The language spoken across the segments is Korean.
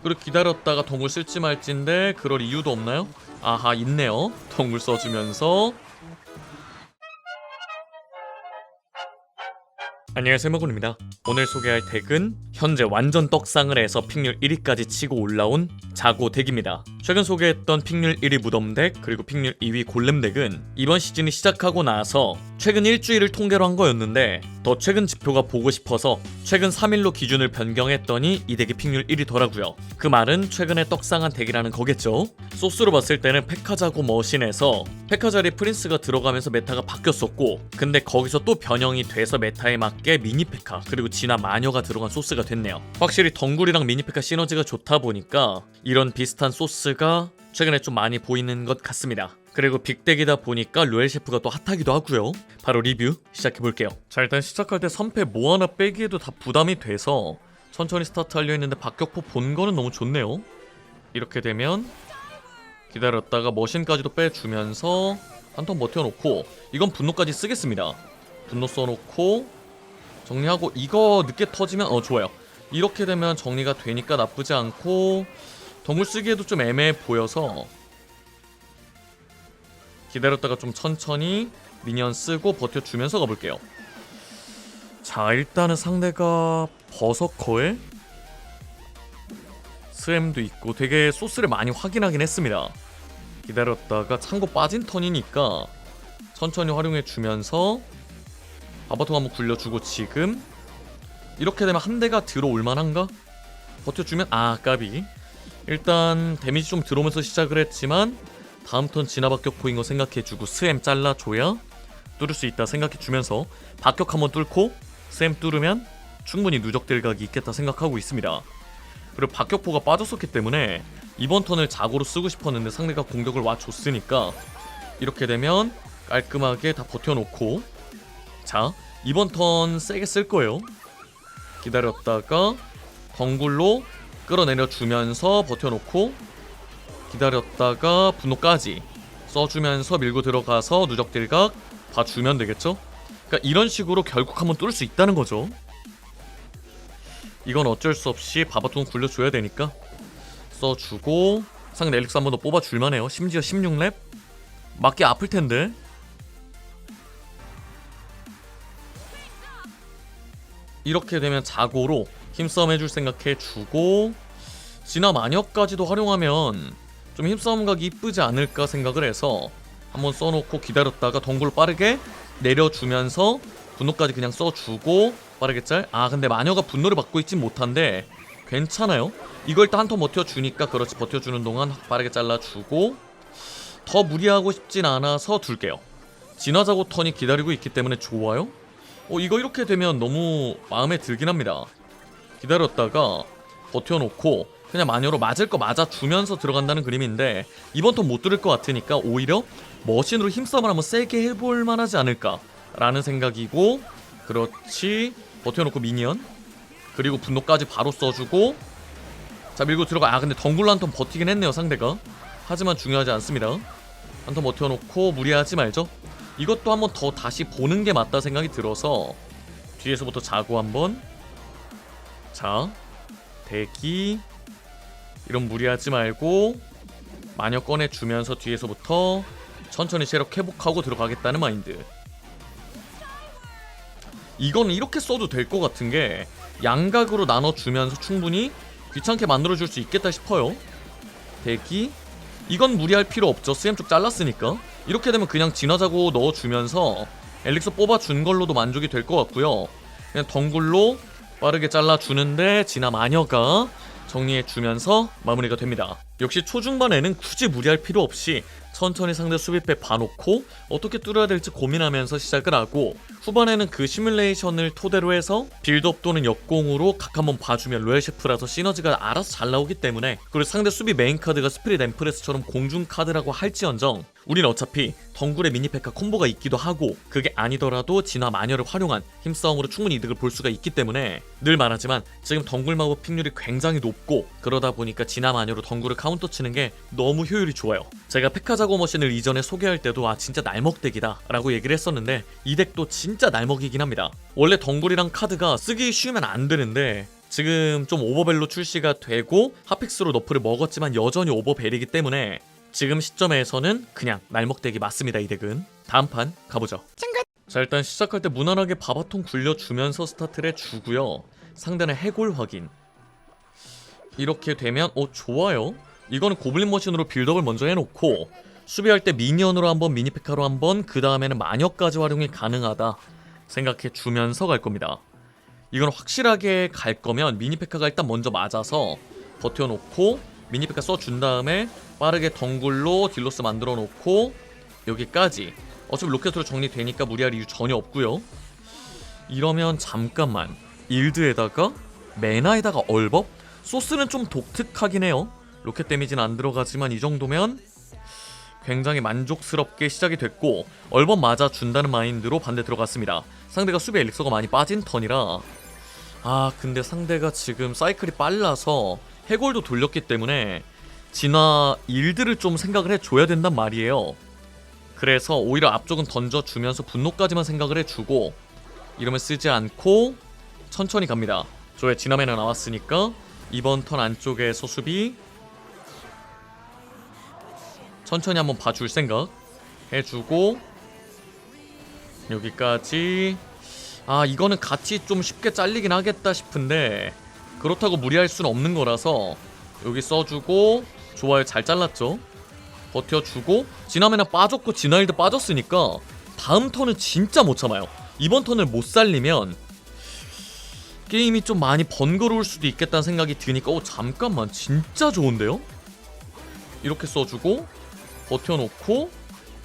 그리고 기다렸다가 동굴 쓸지 말지인데 그럴 이유도 없나요? 아하 있네요 동굴 써주면서 안녕하세요 먹군입니다. 오늘 소개할 덱은 현재 완전 떡상을 해서 픽률 1위까지 치고 올라온 자고 덱입니다. 최근 소개했던 픽률 1위 무덤 덱 그리고 픽률 2위 골렘 덱은 이번 시즌이 시작하고 나서 최근 일주일을 통계로 한 거였는데 더 최근 지표가 보고 싶어서 최근 3일로 기준을 변경했더니 이 덱이 픽률 1위더라고요. 그 말은 최근에 떡상한 덱이라는 거겠죠? 소스로 봤을 때는 페카자고 머신에서 페카자리 프린스가 들어가면서 메타가 바뀌었었고 근데 거기서 또 변형이 돼서 메타에 맞게 미니 페카 그리고 진화 마녀가 들어간 소스가 됐네요. 확실히 덩굴이랑 미니 페카 시너지가 좋다 보니까 이런 비슷한 소스가 최근에 좀 많이 보이는 것 같습니다. 그리고 빅덱이다 보니까 루엘 셰프가 또 핫하기도 하고요. 바로 리뷰 시작해 볼게요. 자 일단 시작할 때 선패 뭐 하나 빼기에도 다 부담이 돼서 천천히 스타트 하려 했는데 박격포 본 거는 너무 좋네요. 이렇게 되면 기다렸다가 머신까지도 빼주면서 한 턴 버텨놓고 이건 분노까지 쓰겠습니다. 분노 써놓고 정리하고 이거 늦게 터지면 어 좋아요. 이렇게 되면 정리가 되니까 나쁘지 않고 덩굴 쓰기에도 좀 애매해 보여서 기다렸다가 좀 천천히 미니언 쓰고 버텨주면서 가볼게요. 자 일단은 상대가 버서커에 스엠도 있고 되게 소스를 많이 확인하긴 했습니다. 기다렸다가 창고 빠진 턴이니까 천천히 활용해 주면서 바바통 한번 굴려주고 지금 이렇게 되면 한 대가 들어올 만한가? 버텨주면? 아 까비. 일단 데미지 좀 들어오면서 시작을 했지만 다음 턴 진화 박격 포인 거 생각해주고 스엠 잘라줘야 뚫을 수 있다 생각해주면서 박격 한번 뚫고 스엠 뚫으면 충분히 누적 딜각이 있겠다 생각하고 있습니다. 그리고 박격포가 빠졌었기 때문에 이번 턴을 자고로 쓰고 싶었는데 상대가 공격을 와줬으니까 이렇게 되면 깔끔하게 다 버텨놓고 자 이번 턴 세게 쓸 거예요. 기다렸다가 덩굴로 끌어내려 주면서 버텨놓고 기다렸다가 분노까지 써주면서 밀고 들어가서 누적 딜각 봐주면 되겠죠? 그러니까 이런 식으로 결국 한번 뚫을 수 있다는 거죠. 이건 어쩔 수 없이 바바통 굴려줘야 되니까 써주고 상대 엘릭스 한 번 더 뽑아줄만 해요. 심지어 16렙? 맞기 아플 텐데 이렇게 되면 자고로 힘싸움 해줄 생각해주고 진화 마녀까지도 활용하면 좀 힘싸움 각이 이쁘지 않을까 생각을 해서 한번 써놓고 기다렸다가 덩굴 빠르게 내려주면서 분노까지 그냥 써주고 빠르게 짤. 아 근데 마녀가 분노를 받고 있진 못한데 괜찮아요. 이걸 일단 한 턴 버텨주니까 그렇지 버텨주는 동안 빠르게 잘라주고 더 무리하고 싶진 않아서 둘게요. 진화자고 턴이 기다리고 있기 때문에 좋아요. 어 이거 이렇게 되면 너무 마음에 들긴 합니다. 기다렸다가 버텨놓고 그냥 마녀로 맞을 거 맞아주면서 들어간다는 그림인데 이번 턴못 들을 것 같으니까 오히려 머신으로 힘싸움을 한번 세게 해볼 만하지 않을까 라는 생각이고 그렇지. 버텨놓고 미니언. 그리고 분노까지 바로 써주고. 자 밀고 들어가. 아 근데 덩굴로 한 턴 버티긴 했네요 상대가. 하지만 중요하지 않습니다. 한 턴 버텨놓고 무리하지 말죠 이것도 한번 더 다시 보는 게 맞다 생각이 들어서 뒤에서부터 자고 한번 자 대기 이런 무리하지 말고 마녀 꺼내주면서 뒤에서부터 천천히 체력 회복하고 들어가겠다는 마인드. 이거는 이렇게 써도 될 것 같은 게 양각으로 나눠주면서 충분히 귀찮게 만들어줄 수 있겠다 싶어요. 대기? 이건 무리할 필요 없죠. 스엠 쪽 잘랐으니까 이렇게 되면 그냥 진화자고 넣어주면서 엘릭서 뽑아준 걸로도 만족이 될 것 같고요. 그냥 덩굴로 빠르게 잘라주는데 진화 마녀가 정리해주면서 마무리가 됩니다. 역시 초중반에는 굳이 무리할 필요 없이 천천히 상대 수비패 봐놓고 어떻게 뚫어야 될지 고민하면서 시작을 하고 후반에는 그 시뮬레이션을 토대로 해서 빌드업 또는 역공으로 각 한번 봐주면 로얄 셰프라서 시너지가 알아서 잘 나오기 때문에 그리고 상대 수비 메인 카드가 스피릿 엠프레스처럼 공중 카드라고 할지언정 우린 어차피 덩굴의 미니페카 콤보가 있기도 하고 그게 아니더라도 진화 마녀를 활용한 힘싸움으로 충분히 이득을 볼 수가 있기 때문에 늘 말하지만 지금 덩굴 마법 픽률이 굉장히 높고 그러다 보니까 진화 마녀로 덩굴을 카운터 치는 게 너무 효율이 좋아요. 제가 페카자고 머신을 이전에 소개할 때도 아 진짜 날먹덱이다 라고 얘기를 했었는데 이 덱도 진짜 날먹이긴 합니다. 원래 덩굴이랑 카드가 쓰기 쉬우면 안 되는데 지금 좀 오버벨로 출시가 되고 핫픽스로 너프를 먹었지만 여전히 오버벨이기 때문에 지금 시점에서는 그냥 날먹대기 맞습니다 이 덱은 다음 판 가보죠. 자 일단 시작할 때 무난하게 바바통 굴려주면서 스타트를 해주고요. 상대는 해골 확인. 이렇게 되면 어 좋아요. 이거는 고블린 머신으로 빌드업을 먼저 해놓고 수비할 때 미니언으로 한번 미니페카로 한번 그 다음에는 마녀까지 활용이 가능하다 생각해 주면서 갈 겁니다. 이건 확실하게 갈 거면 미니페카가 일단 먼저 맞아서 버텨놓고 미니페카 써준 다음에 빠르게 덩굴로 딜로스 만들어 놓고 여기까지. 어차피 로켓으로 정리되니까 무리할 이유 전혀 없고요. 이러면 잠깐만 일드에다가 메나에다가 얼법? 소스는 좀 독특하긴 해요. 로켓 데미지는 안 들어가지만 이 정도면 굉장히 만족스럽게 시작이 됐고 얼법 맞아 준다는 마인드로 반대 들어갔습니다. 상대가 수비 엘릭서가 많이 빠진 턴이라. 아 근데 상대가 지금 사이클이 빨라서 해골도 돌렸기 때문에 진화 일들을 좀 생각을 해줘야 된단 말이에요. 그래서 오히려 앞쪽은 던져주면서 분노까지만 생각을 해주고 이러면 쓰지 않고 천천히 갑니다. 저의 진화맨이 나왔으니까 이번 턴 안쪽에서 수비 천천히 한번 봐줄 생각 해주고 여기까지. 아 이거는 같이 좀 쉽게 잘리긴 하겠다 싶은데 그렇다고 무리할 수는 없는 거라서 여기 써주고 좋아요 잘 잘랐죠? 버텨주고 지나면은 빠졌고 지나일드 빠졌으니까 다음 턴은 진짜 못 참아요. 이번 턴을 못 살리면 게임이 좀 많이 번거로울 수도 있겠다는 생각이 드니까 어 잠깐만 진짜 좋은데요? 이렇게 써주고 버텨놓고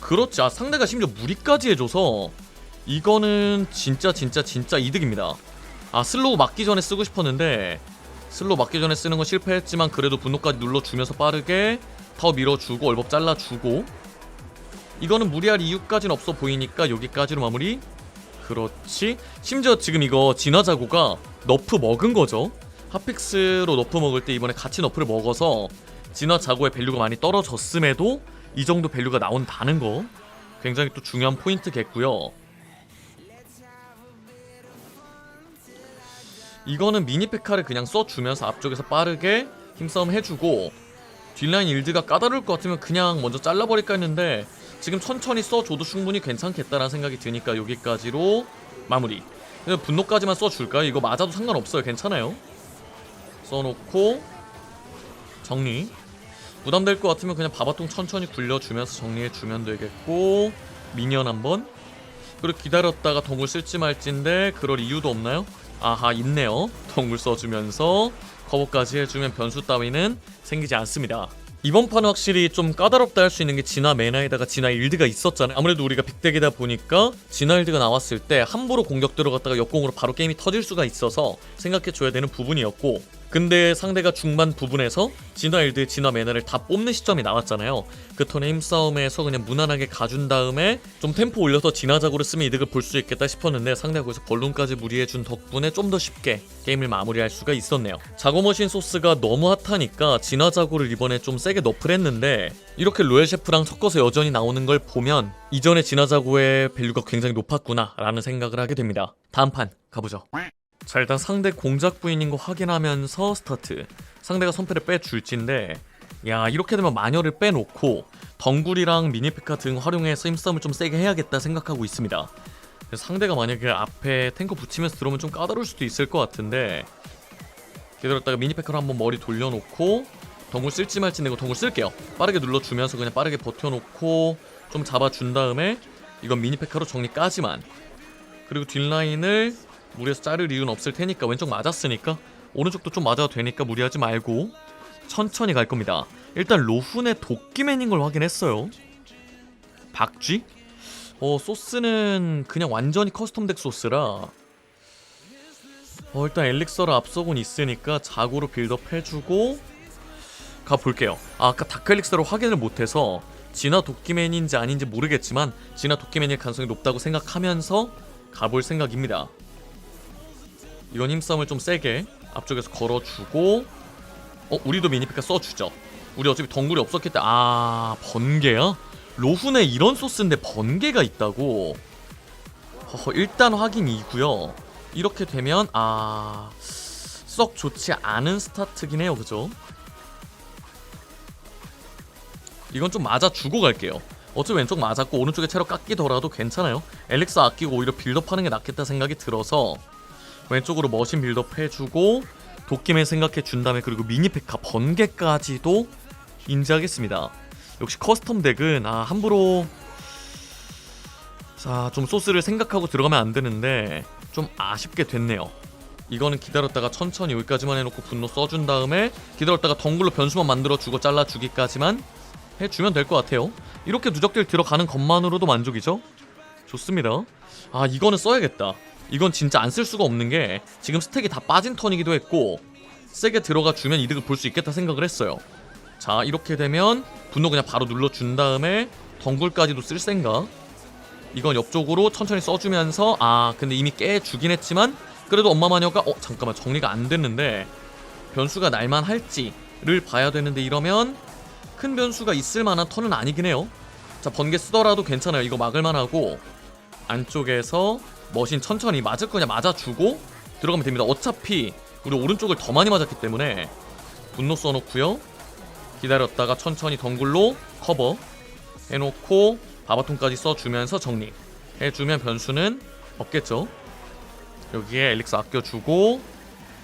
그렇지. 아 상대가 심지어 무리까지 해줘서 이거는 진짜 진짜 진짜 이득입니다 아 슬로우 맞기 전에 쓰고 싶었는데 슬로우 맞기 전에 쓰는 건 실패했지만 그래도 분노까지 눌러주면서 빠르게 타워 밀어주고 얼법 잘라주고 이거는 무리할 이유까지는 없어 보이니까 여기까지로 마무리. 그렇지. 심지어 지금 이거 진화자고가 너프 먹은 거죠. 핫픽스로 너프 먹을 때 이번에 같이 너프를 먹어서 진화자고의 밸류가 많이 떨어졌음에도 이 정도 밸류가 나온다는 거 굉장히 또 중요한 포인트겠고요 이거는 미니 페카를 그냥 써주면서 앞쪽에서 빠르게 힘싸움 해주고 뒷라인 일드가 까다로울 것 같으면 그냥 먼저 잘라버릴까 했는데 지금 천천히 써줘도 충분히 괜찮겠다라는 생각이 드니까 여기까지로 마무리. 분노까지만 써줄까요? 이거 맞아도 상관없어요. 괜찮아요. 써놓고 정리. 부담될 것 같으면 그냥 바바통 천천히 굴려주면서 정리해주면 되겠고 미니언 한번. 그리고 기다렸다가 덩굴 쓸지 말지인데 그럴 이유도 없나요? 아하 있네요. 덩굴 써주면서 커버까지 해주면 변수 따위는 생기지 않습니다. 이번 판은 확실히 좀 까다롭다 할 수 있는 게 진화 메나에다가 진화 일드가 있었잖아요. 아무래도 우리가 빅덱이다 보니까 진화 일드가 나왔을 때 함부로 공격 들어갔다가 역공으로 바로 게임이 터질 수가 있어서 생각해줘야 되는 부분이었고 근데 상대가 중반 부분에서 진화 일드, 진화 메나를 다 뽑는 시점이 나왔잖아요. 그 턴에 힘싸움에서 그냥 무난하게 가준 다음에 좀 템포 올려서 진화작으로 쓰면 이득을 볼 수 있겠다 싶었는데 상대가 거기서 벌룬까지 무리해준 덕분에 좀 더 쉽게 게임을 마무리할 수가 있었네요. 자고머신 소스가 너무 핫하니까 진화작으를 이번에 좀 세게 너프를 했는데 이렇게 로얄 셰프랑 섞어서 여전히 나오는 걸 보면 이전에 진화자고의 밸류가 굉장히 높았구나 라는 생각을 하게 됩니다. 다음 판 가보죠. 자 일단 상대 공작 부인인 거 확인하면서 스타트. 상대가 선패를 빼줄진데 야 이렇게 되면 마녀를 빼놓고 덩굴이랑 미니페카 등 활용해서 힘싸움을 좀 세게 해야겠다 생각하고 있습니다. 상대가 만약에 앞에 탱커 붙이면서 들어오면 좀 까다로울 수도 있을 것 같은데 기다렸다가 미니페카로 한번 머리 돌려놓고 덩굴 쓸지 말지 내고 덩굴 쓸게요. 빠르게 눌러주면서 그냥 빠르게 버텨놓고 좀 잡아준 다음에 이건 미니페카로 정리 까지만. 그리고 뒷라인을 무리해서 자를 이유는 없을 테니까 왼쪽 맞았으니까 오른쪽도 좀 맞아도 되니까 무리하지 말고 천천히 갈 겁니다. 일단 로훈의 도끼맨인 걸 확인했어요. 박쥐? 어 소스는 그냥 완전히 커스텀 덱 소스라 어 일단 엘릭서를 앞서곤 있으니까 자고로 빌드업 해주고 가볼게요. 아, 아까 다크엘릭서를 확인을 못해서 진화 도끼맨인지 아닌지 모르겠지만 진화 도끼맨일 가능성이 높다고 생각하면서 가볼 생각입니다. 이건 힘싸움을 좀 세게 앞쪽에서 걸어주고 어 우리도 미니피카 써주죠. 우리 어차피 덩굴이 없었기 때문에 아 번개야? 로훈에 이런 소스인데 번개가 있다고? 허허 일단 확인이고요. 이렇게 되면 아 썩 좋지 않은 스타트긴 해요 그죠? 이건 좀 맞아 주고 갈게요. 어차피 왼쪽 맞았고 오른쪽에 체력 깎이더라도 괜찮아요. 엘릭스 아끼고 오히려 빌드업하는 게 낫겠다 생각이 들어서 왼쪽으로 머신 빌드업 해주고 도끼맨 생각해 준 다음에 그리고 미니페카 번개까지도 인지하겠습니다. 역시 커스텀 덱은 아 함부로 자 좀 소스를 생각하고 들어가면 안 되는데 좀 아쉽게 됐네요. 이거는 기다렸다가 천천히 여기까지만 해놓고 분노 써준 다음에 기다렸다가 덩굴로 변수만 만들어주고 잘라주기까지만 해주면 될 것 같아요. 이렇게 누적들 들어가는 것만으로도 만족이죠? 좋습니다. 아 이거는 써야겠다 이건 진짜 안 쓸 수가 없는 게 지금 스택이 다 빠진 턴이기도 했고 세게 들어가 주면 이득을 볼 수 있겠다 생각을 했어요. 자 이렇게 되면 분노 그냥 바로 눌러준 다음에 덩굴까지도 쓸 생각. 이건 옆쪽으로 천천히 써주면서 아 근데 이미 깨주긴 했지만 그래도 엄마 마녀가 어 잠깐만 정리가 안 됐는데 변수가 날만 할지를 봐야 되는데 이러면 큰 변수가 있을 만한 턴은 아니긴 해요. 자 번개 쓰더라도 괜찮아요. 이거 막을만 하고 안쪽에서 머신 천천히 맞을 거냐 맞아주고 들어가면 됩니다. 어차피 우리 오른쪽을 더 많이 맞았기 때문에 분노 써놓고요. 기다렸다가 천천히 덩굴로 커버 해놓고 바바톤까지 써주면서 정리. 해주면 변수는 없겠죠. 여기에 엘릭스 아껴주고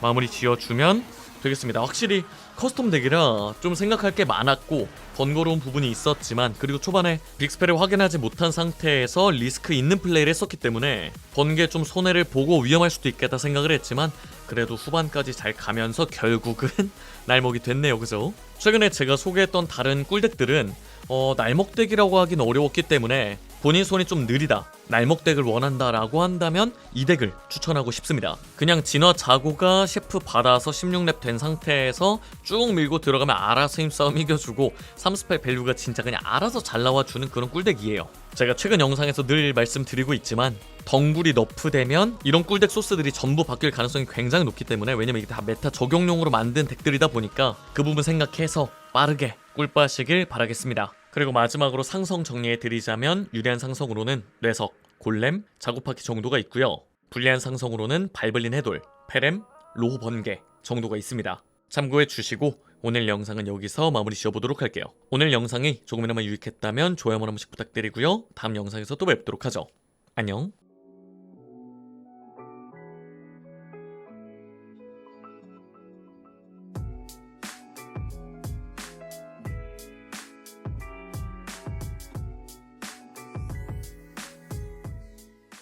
마무리 지어주면 되겠습니다 확실히 커스텀 덱이라 좀 생각할 게 많았고 번거로운 부분이 있었지만 그리고 초반에 빅스펠을 확인하지 못한 상태에서 리스크 있는 플레이를 했었기 때문에 번개 좀 손해를 보고 위험할 수도 있겠다 생각을 했지만 그래도 후반까지 잘 가면서 결국은 날먹이 됐네요 그죠? 최근에 제가 소개했던 다른 꿀덱들은 어, 날먹 덱이라고 하긴 어려웠기 때문에 본인 손이 좀 느리다 날먹 덱을 원한다 라고 한다면 이 덱을 추천하고 싶습니다. 그냥 진화 자고가 셰프 받아서 16렙 된 상태에서 쭉 밀고 들어가면 알아서 힘싸움 이겨주고 3스펠 밸류가 진짜 그냥 알아서 잘 나와주는 그런 꿀덱이에요. 제가 최근 영상에서 늘 말씀드리고 있지만 덩굴이 너프되면 이런 꿀덱 소스들이 전부 바뀔 가능성이 굉장히 높기 때문에 왜냐면 이게 다 메타 적용용으로 만든 덱들이다 보니까 그 부분 생각해서 빠르게 꿀빠시길 바라겠습니다 그리고 마지막으로 상성 정리해 드리자면 유리한 상성으로는 뇌석, 골렘, 자구파키 정도가 있고요. 불리한 상성으로는 발블린 해돌, 페렘, 로우 번개 정도가 있습니다. 참고해 주시고 오늘 영상은 여기서 마무리 지어보도록 할게요. 오늘 영상이 조금이나마 유익했다면 좋아요 한 번씩 부탁드리고요. 다음 영상에서 또 뵙도록 하죠. 안녕.